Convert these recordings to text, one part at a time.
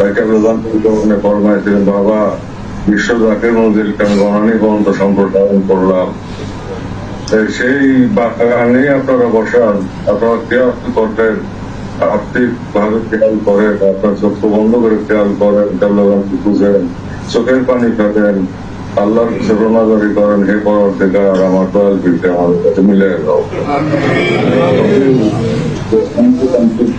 তাকে ফরমাইছিলেন বাবা বিশ্ব সম্প্রসারণ করলাম। সেই আপনারা বসান, আপনারা করবেন আর্থিক ভাবে খেয়াল করেন, আপনার চক্ষু বন্ধ করে খেয়াল করেন দেবলগানকে বুঝেন চোখের পানি ফেলেন, আল্লাহর করেন, হে থেকে আর আমার দয়াল বিলকে আমাদের কাছে মিলে দাও।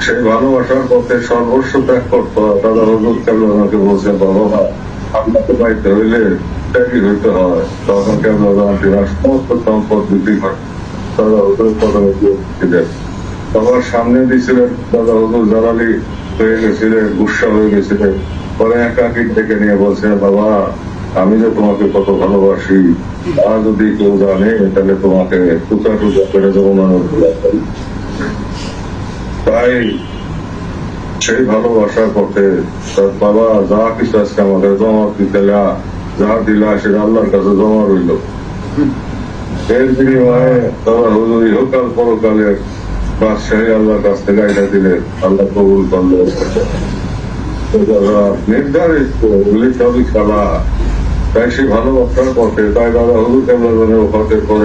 সেই ভালোবাসার পথে সর্বস্ব ত্যাগ করতে হয় দাদা হজুর কেবল আমাকে বলছে বাবা আপনাকে পাইতে হইলে ত্যাগই হইতে হয়। তখন কেবল আমাকে সমস্ত সম্পদ বিক্রি করে সামনে দিয়েছিলেন দাদা হজুর জালালি হয়ে গেছিলেন গুসা হয়ে গেছিলেন পরে একাকি ডেকে নিয়ে বলছে বাবা আমি যে তোমাকে কত ভালোবাসি তা যদি কেউ জানে তাহলে তোমাকে টুকা টুকা করে জমানোর তাই সেই ভালোবাসার পথে তার বাবা যা কিছু আজকে আমাদের জমা দিতে যা দিলা সেটা আল্লাহর কাছে জমা রইল। এর বিনিময়ে হুজুর কবুল হুজুর কেবলা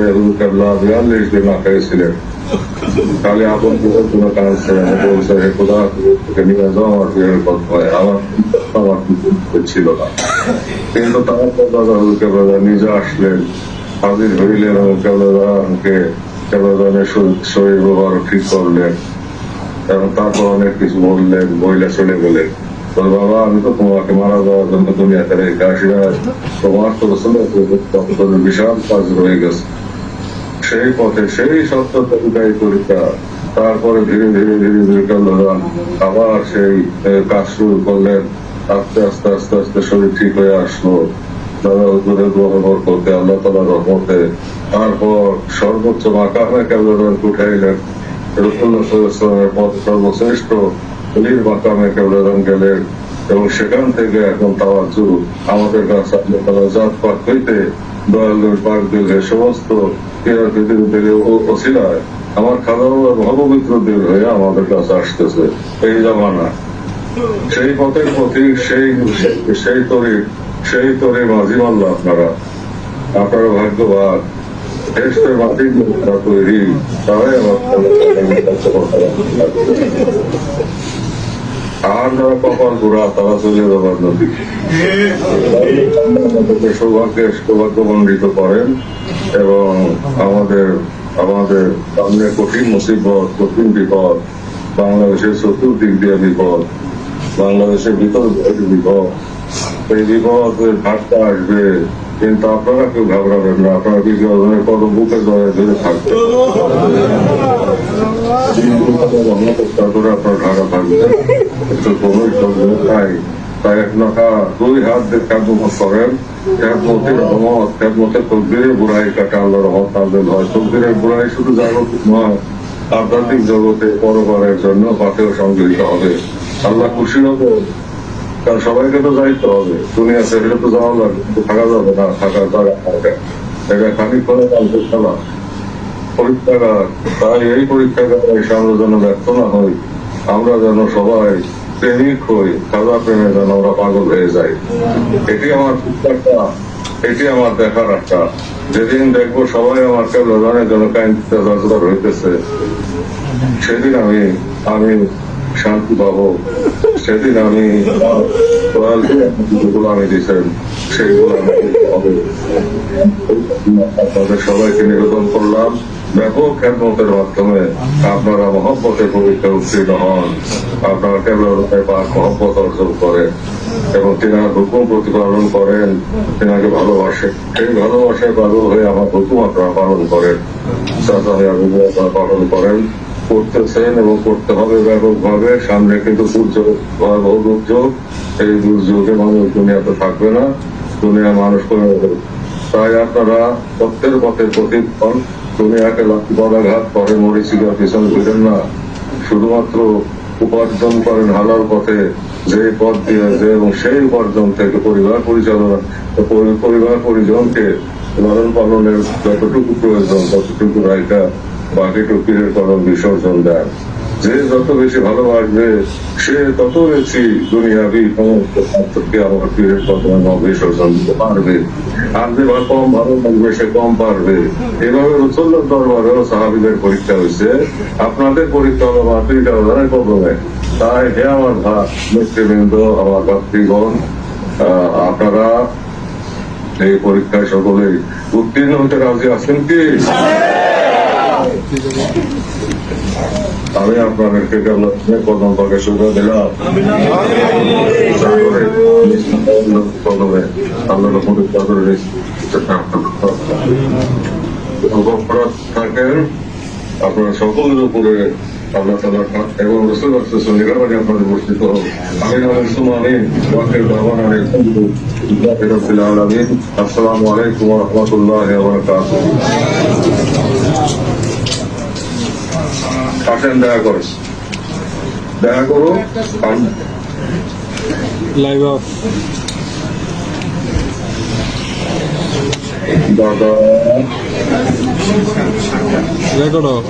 হুজুর কেবলা বিয়াল্লিশ দিন আঁকাইছিলেন তাহলে আপন কোনো হে খোদা থেকে নিয়ে যাও, আমার বিয়ের কথা আমার আমার ছিল না। কিন্তু তারপর দাদা হুজুরকে দাদা নিজে আসলেন হাজির হইলেন এবং কেবলাদানকে কেবলাদানের শরীর ব্যবহার ঠিক করলেন। এবং তারপর অনেক কিছু বললেন, মহিলা চলে গেলেন। বাবা, আমি তো তোমাকে মারা যাওয়ার জন্য দুনিয়াতে রেখে আসি না। তোমার তো রসুলের বিশাল কাজ রয়ে গেছে। সেই পথে, সেই সত্যতা পরীক্ষা তারপরে ধীরে ধীরে ধীরে ধীরে কাল্লাম আবার সেই কাজ শুরু করলেন। আস্তে আস্তে আস্তে আস্তে শরীর ঠিক হয়ে আসলো। দাদা হুজুরের বহর করতে আল্লাহ সেখান থেকে এখন তাওয়াজু আমাদের কাছে জাত পাক হইতে দয়ালুর সমস্ত অসিলায় আমার খাদা ভগবিত্র দিল হয়ে আমাদের কাছে আসতেছে। এই জামানা। সেই পথের প্রতীক, সেই সেই তরি সেই তরি মাঝি আপনারা। আপনারা ভাগ্যবান। সৌভাগ্যমণ্ডিত করেন এবং আমাদের আমাদের সামনে কঠিন মুসিবত, কঠিন বিপদ, বাংলাদেশের চতুর্দিক দিয়ে বিপদ, বাংলাদেশের ভিতর বিপদ এই বিপদের ভাগটা আসবে, কিন্তু আপনারা কেউ ঘাবড়াবেন না, আপনারা কত বুকে জয়ে ধরে থাকবেন। আপনার ঢাকা থাকবে তাই এক নাকা দুই হাত দিয়ে কাদুমত করেন। খেদমতে রহমত খেদমতে তকদিরে বুড়াই কাটা আল্লাহ রহমত তাদের হয়। তকদিরের বুড়াই শুধু জাগতিক নয়, আধ্যাত্মিক জগতে পরবারের জন্য পাথেও সংগৃহীত হবে। আল্লাহ খুশি হবে। কারণ সবাইকে তো যাইতে হবে। দুনিয়া ছেড়ে তো যাওয়া লাগবে কিন্তু থাকা যাবে না, থাকার জায়গা থাকে। এটা খানিক করে কালকে খেলা। পরীক্ষাগার তাই এই পরীক্ষাগারে এসে আমরা যেন ব্যর্থ না হই, আমরা যেন সবাই প্রেমিক হই, খাজা প্রেমে যেন আমরা পাগল হয়ে যাই। এটি আমার প্রত্যাশা এটি আমার দেখার একটা যেদিন দেখব সবাই আমার কেবল জানে যেন কাইন্দিতে হইতেছে, সেদিন আমি আমি শান্তি পাবো। সেদিন আমি সেই গোলামি আপনাদের সবাইকে নিবেদন করলাম ব্যাপক খেদমতের মাধ্যমে আপনারা মহব্বতের পরীক্ষা উত্তীর্ণ হন, আপনারা কেবল পাক মহব্বত অর্জন করেন এবং তিনার হুকুম প্রতিপালন করেন, তিনাকে ভালোবাসেন সেই ভালোবাসায় পালন হয়ে আমার হুকুম আপনারা পালন করেন। পালন করেন। করতেছেন এবং করতে হবে ব্যাপকভাবে। সামনে কিন্তু দুর্যোগ ভয়াবহ দুর্যোগ। এই দুর্যোগে মানুষ দুনিয়াতে থাকবে না দুনিয়া মানুষ করে তাই আপনারা সত্যের পথে প্রতিক্ষণ দুনিয়াকে পদাঘাত করে, মরিচিকার পিছনে ফিরেন না। শুধুমাত্র উপার্জন করেন হালাল পথে, যে পথ দিয়ে যে এবং সেই উপার্জন থেকে পরিবার পরিচালনা পরিবার পরিজনকে লালন পালনের যতটুকু প্রয়োজন, ততটুকু রায়টা বাকিটুকু পীরের কলম বিসর্জন দেন। যে যত বেশি ভালোবাসবে, সে তত বেশি দুনিয়াবি সমস্ত আমার পীরের কলম বিসর্জন দিতে পারবে। আর যে বা কম ভালো লাগবে সে কম পারবে। এভাবে রসুল্লাহ দরবারেও সাহাবিদের পরীক্ষা হয়েছে। আপনাদের পরীক্ষা হলো মাতৃকা দ্বারা কবলে। তাই হে আমার ভা নেতৃবৃন্দ আমার ভাতৃগণ আপনারা এই পরীক্ষায় সকলেই উত্তীর্ণ হতে রাজি আছেন কি? আমি আপনাদেরকে কেবল কদম পাকে সুযোগ দিলাম। আপনারা সকলের উপরে আল্লাহ এবং রহমতুল্লাহ আসেন দেখা করে দেখা করো আম- লাইভ অফ দাদা। Record off